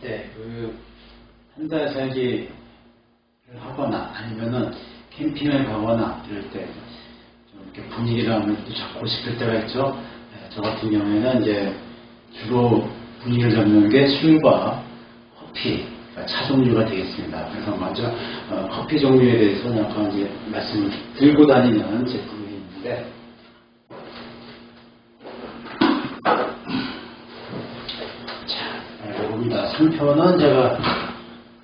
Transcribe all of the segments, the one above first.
때, 그, 한 달 살기를 하거나 아니면은 캠핑을 가거나 이럴 때, 좀 이렇게 분위기를 아무래도 잡고 싶을 때가 있죠. 네, 저 같은 경우에는 이제 주로 분위기를 잡는 게 술과 커피, 그러니까 차 종류가 되겠습니다. 그래서 먼저 어, 커피 종류에 대해서 약간 이제 말씀을 들고 다니는 제품이 있는데, 자, 알고봅니다. 상표는 제가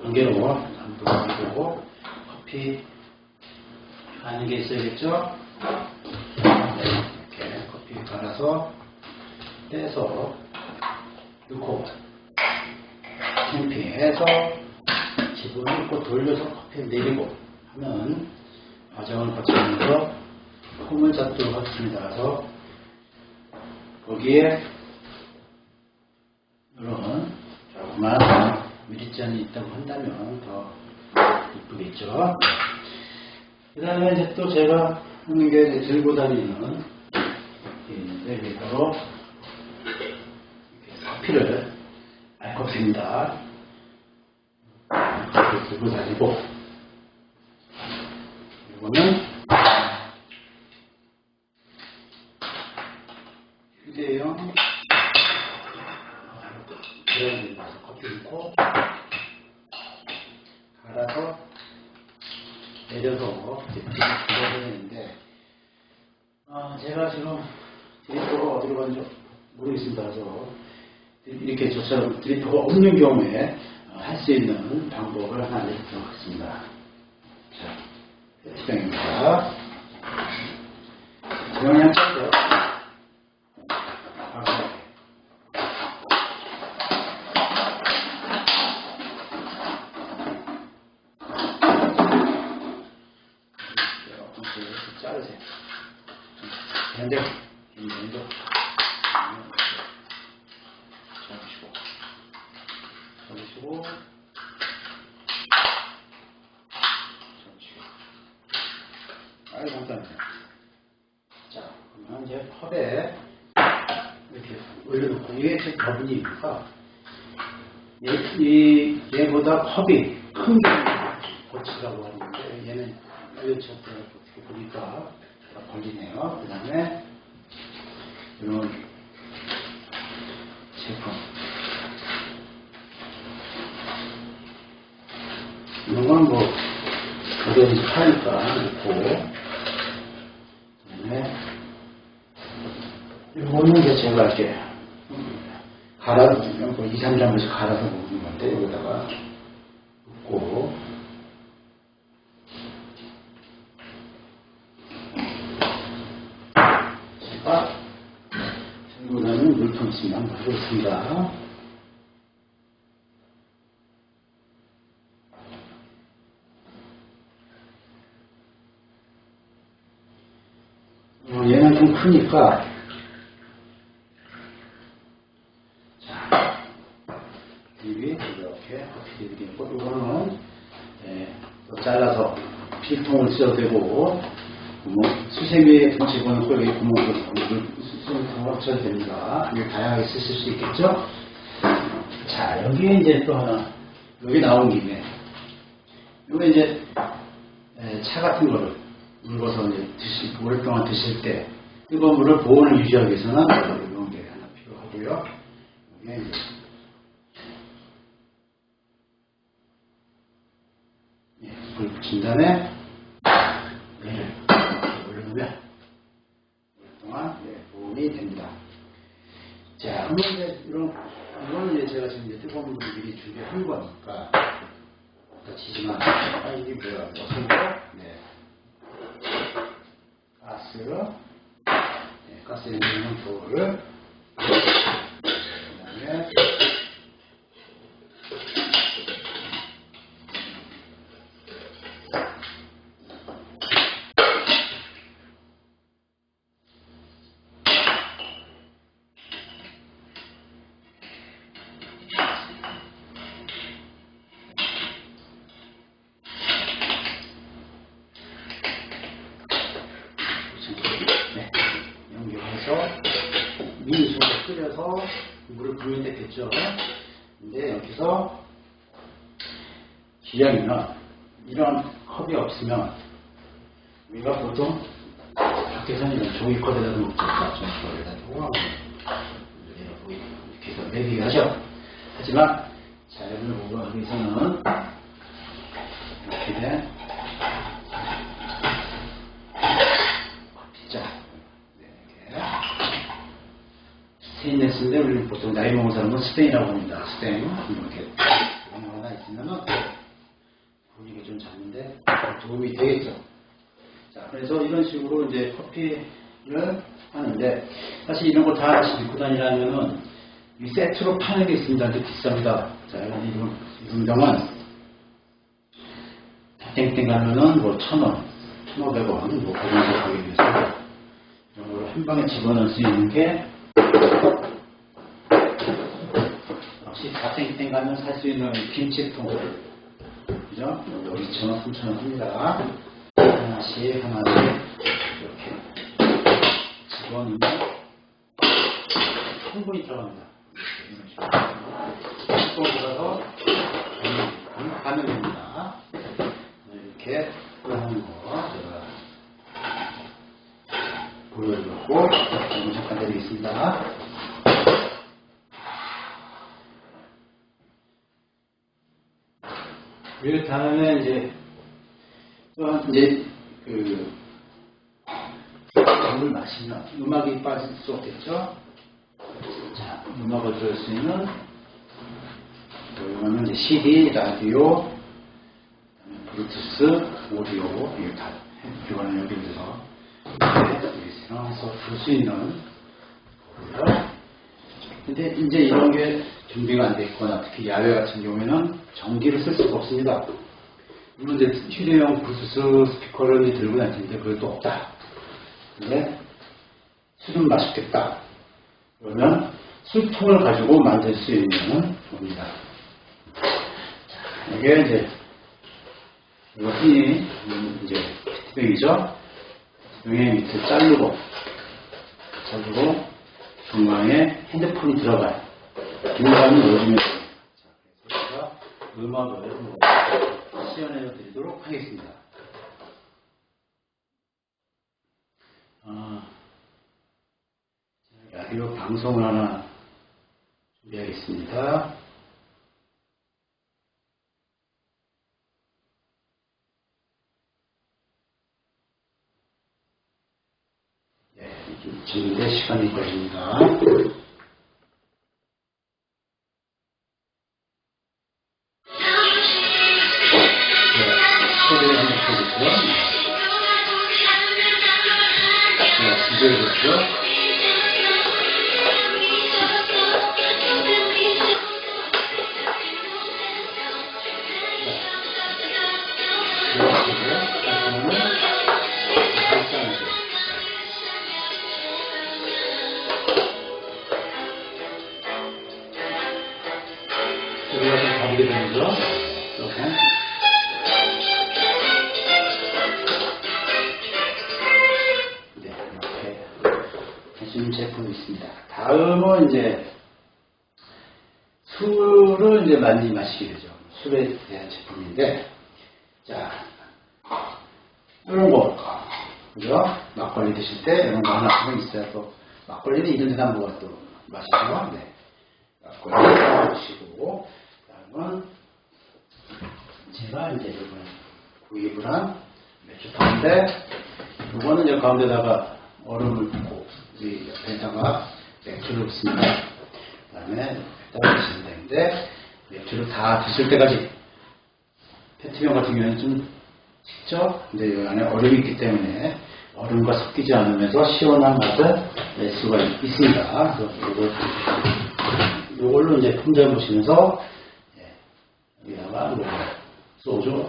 관계로 한번 보고 커피 하는 게 있어야겠죠? 네, 이렇게 커피 갈아서 떼서 넣고 캠핑해서 집어넣고 돌려서 커피 내리고 하는 과정을 거치면서 폼을 잡도록 하겠습니다. 그래서 거기에 이런 조그만 미리잔이 있다고 한다면 더 이쁘겠죠. 그 다음에 이제 또 제가 하는 게 들고 다니는 이게 바로 이렇게 커피를 알커피입니다. 커피 들고 다니고 이거는 휴대용 그런 가서 커피 넣고 갈아서 내려서 이제 들어야 되는데 아 제가 지금 드리퍼가 어디로 간지 모르겠습니다. 그래서 이렇게 저처럼 드리퍼가 없는 경우에 할 수 있는 방법을 하나 내도록 하겠습니다. 자, 시장입니다. 영양 쳤죠. 이렇게 자르세요. 반대, 반대. 잡으시고, 잡으시고, 잡으시고. 아이 간단해요. 자, 그러면 이제 컵에 이렇게 올려놓고 얘, 이 얘보다 컵이 큰게 고치라고 하는데 얘는 이렇게 어떻게 보니까 걸리네요. 그 다음에 이런 제품. 이런 건뭐 가격이 파니까 넣고. 그다음에 이거는 제가 이렇게 갈아서 뭐 2, 3점에서 갈아서 먹는 건데 여기다가 넣고 제가 다니는 물통 해보겠습니다. 어, 얘는 좀 크니까 자, 딥이 이렇게 딥이 있고 이거는 예, 또 잘라서 필통을 써도 되고 뭐 수세미에 집어넣고 여기 구멍을 수세미통을 합쳐도 됩니다. 이게 다양하게 쓰실 수 있겠죠? 자 여기에 이제 또 하나 여기 나온 김에 여기 이제 에, 차 같은 거를 물어서 이제 드실, 오랫동안 드실 때 뜨거운 물을 보온을 유지하기 위해서는 이런 게 하나 필요하고요. 여기에 이제 예, 불 붙인 다음에 얘를 올려놓으면 오랫동안 예, 보온이 됩니다. 자, 그러면 이제 이런, 이거는 이제 제가 지금 뜨거운 물을 미리 준비한 거니까 다치지만 아, 이게 뭐야? 거? 네. 가스, 네, 가스 있는 돌을 그다음에 네, 끓여서 물을 부으면 됐겠죠. 근데 여기서 기량이면 이런 컵이 없으면 우리가 보통 밖에서는 종이컵에다 놓고 종이컵에다 두고 이렇게 해서 내비하죠. 하지만 자연을 보호하기 위해서는 이렇게 된 커피잔 네, 이렇게 스테인레스인데 우리는 보통 나이 먹은 사람은 스테인이라고 합니다. 스테인 이렇게 이런 거 하나 있으면은 분위기 좀 잡는데 도움이 되겠죠. 자, 그래서 이런 식으로 이제 커피를 하는데 사실 이런 거 다 입고 다니려면은 이 세트로 파는 게 있습니다. 근데 비쌉니다. 자, 이런 이런 이런 땡땡 가면은 뭐 천 원, 천오백 원, 뭐 그런 거 가격이 비싸요. 이런 걸로 한 방에 집어넣을 수 있는 게 역시 다땡땡 가면 살 수 있는 김치통 그죠? 여기 2,000원, 3,000원 합니다. 하나씩, 하나씩, 이렇게 집어넣으면 충분히 들어갑니다. 또 들어서 가면 됩니다. 이렇게 하는 거 제가 보여드렸고, 잠깐 드리겠습니다. 그 다음에 이제 또 이제 그 물을 마시면 음악이 빠질 수 없겠죠. 자, 음악을 들을 수 있는 이거는 이제 CD, 라디오, 블루투스, 오디오 이거 다 교환을 연결해서 여기서 들을 수 있는 거고요. 근데 이제 이런 게 준비가 안 돼 있거나 특히 야외 같은 경우에는 전기를 쓸 수가 없습니다. 물론 이제 휴대용 블루투스 스피커를 들고 다니는데 그것도 없다. 근데 술은 맛있겠다. 그러면 술통을 가지고 만들 수 있는 겁니다. 자, 이게 이제 흔히 이제 페트병이죠. 페트병의 밑을 자르고 자르고 중간에 핸드폰이 들어가요. 넣어주면 돼요. 자, 그래서 제가 음악을 시연해 드리도록 하겠습니다. 아, 자, 라디오 방송을 하나 준비하겠습니다. 네, 준비될 시간이 걸립니다. 네, 소리 한번. 자, 준비해보시죠. 다르게 되죠? 이렇게. 네, 이렇게 해주는 제품이 있습니다. 다음은 이제 술을 이제 많이 마시게 되죠. 술에 대한 제품인데, 자, 이런 거, 그죠? 막걸리 드실 때 이런 거 하나씩은 있어야 또, 막걸리는 이런 데다 또 마시죠? 네. 막걸리 드시고, 다음은 제가 이제 이번 구입을 한 맥주통인데, 이거는 이제 가운데다가 얼음을 붓고, 이 옆에다가 맥주를 붓습니다. 그 다음에 여기다 드시면 되는데, 맥주를 다 드실 때까지, 페트병 같은 경우에는 좀 식죠? 근데 이 안에 얼음이 있기 때문에 얼음과 섞이지 않으면서 시원한 맛을 낼 수가 있습니다. 그래서 이걸, 이걸로 이제 품절 보시면서, 예, 뭐 소주,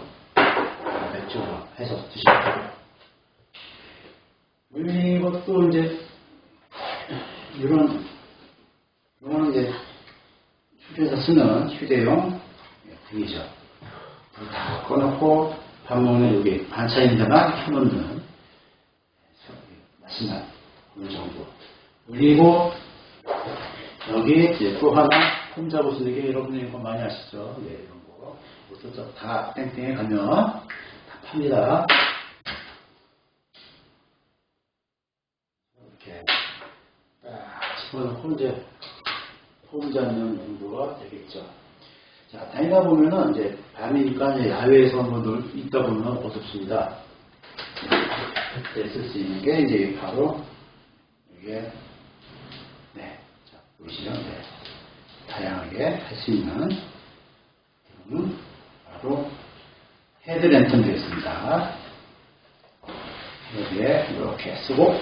맥주 해서 드시면 되고요. 이것도 이제 이런 이거는 이제 휴대에서 쓰는 휴대용 등이죠. 불다 꺼놓고 밥 먹는 여기 반찬인데만 켜놓는 맛있는 어느 정도. 그리고 여기 이제 또 하나 폼잡고 쓰는 게 여러분이 이거 많이 아시죠? 네, 이런 거. 이것도 다 땡땡에 가면 다 팝니다. 이렇게 딱 집어넣고 이제 폼 잡는 용도가 되겠죠. 자, 다니다 보면은 이제 밤이니까 이제 야외에서 한번 놀, 있다 보면 어둡습니다. 그때 쓸 수 있는 게 이제 바로 이게 네, 자 보시면 네, 다 양하게 할 수 있는 음, 바로 헤드 랜턴 되겠습니다. 여기에 이렇게 쓰고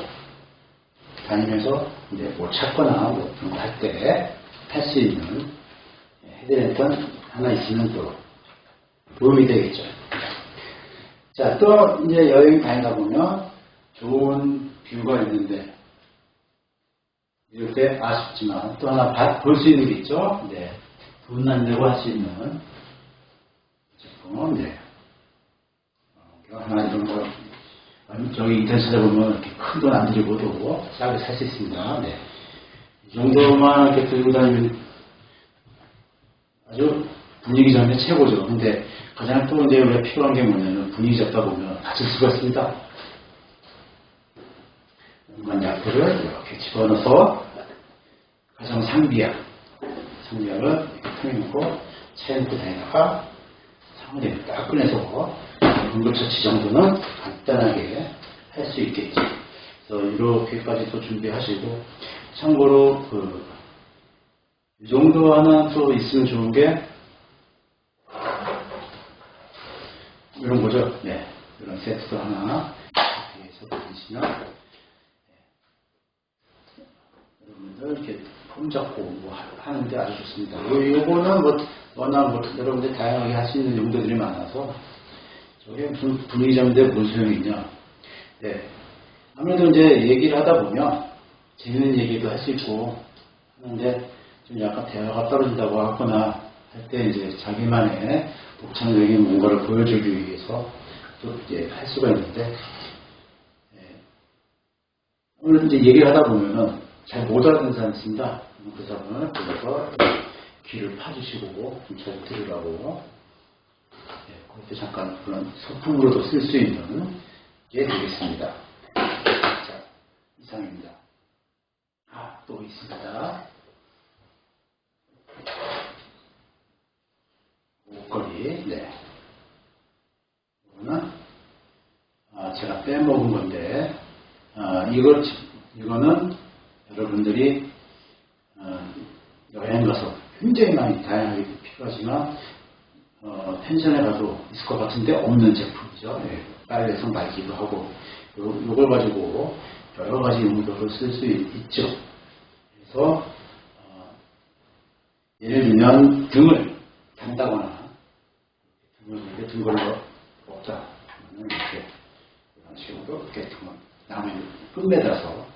다니면서 이제 뭐 찾거나 뭐 그런 거 할때할수 있는 헤드 랜턴 하나 있으면 또 도움이 되겠죠. 자, 또 이제 여행 다니다 보면 좋은 뷰가 있는데 때 아쉽지만 또 하나 볼 수 있는 게 있죠. 네. 돈안 내고 할 수 있는 제품, 네. 어, 하나 이런 거 아니, 저기 인터넷 찾아보면 이렇게 큰 돈 안 들이고도 싸게 살 수 있습니다. 네. 이 정도만 이렇게 들고 다니면 아주 분위기 잡는 게 최고죠. 근데 가장 또 이제 우리가 필요한 게 뭐냐면 분위기 잡다 보면 다칠 수가 있습니다. 연관 약들을 이렇게 집어넣어서 가장 상비약, 상비약을 넣고 차에 넣고 다니다가 사무대를 딱 꺼내서 응급처치 정도는 간단하게 할 수 있겠죠. 그래서 이렇게까지 또 준비하시고 참고로 그, 이 정도 하나 또 있으면 좋은 게 이런 거죠. 네. 이런 세트도 하나 이렇게 해서 보시면 네. 여러분들 이렇게 폼 잡고 뭐 하- 하는 데 아주 좋습니다. 요, 요거는 뭐 워낙 뭐 여러분들 다양하게 할 수 있는 용도들이 많아서 저게 무슨 분위기 잡는데 무슨 소용이 있냐. 네. 아무래도 이제 얘기를 하다 보면 재밌는 얘기도 할 수 있고 하는데 좀 약간 대화가 떨어진다고 하거나 할 때 이제 자기만의 독창적인 뭔가를 보여주기 위해서 또 이제 할 수가 있는데 예. 오늘 이제 얘기를 하다 보면은 잘 못 알아듣는 사람이 있습니다. 그 사람을 불러서 귀를 파주시고 좀잘 들으라고 예, 그것도 잠깐 그런 소품으로도 쓸 수 있는 게 되겠습니다. 자, 이상입니다. 아, 또 있습니다. 목걸이, 네. 이거는, 아, 제가 빼먹은 건데, 아, 이거, 이거는 여러분들이, 어, 여행 가서 굉장히 많이 다양하게 필요하지만, 어, 펜션에 가도 있을 것 같은데 없는 제품이죠. 예, 빨래에서 말기도 하고, 요, 요걸 가지고 여러 가지 용도로 쓸 수 있죠. 그래서, 어, 예를 들면 등을 단다거나, 등을 이렇게 등걸로 없다. 그러면 이렇게, 이런 식으로 이렇게 등을 나무에 끝매달아서,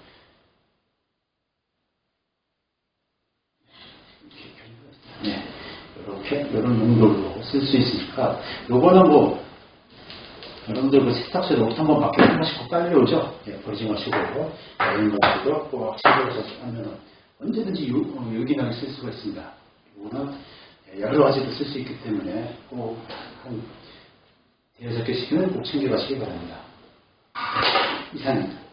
네, 이렇게 이런 용도로 쓸 수 있으니까 요거는 뭐 여러분들 그 세탁소에 옷 한번 밖에 한 번씩 빨리 오죠? 예, 버리지 마시고 것들도 꼭 챙겨서 하면 언제든지 유, 어, 유기하게 쓸 수가 있습니다. 이거는 여러 가지로 쓸 수 있기 때문에 꼭한 대여섯 개씩은 꼭 챙겨가시기 바랍니다. 이상입니다.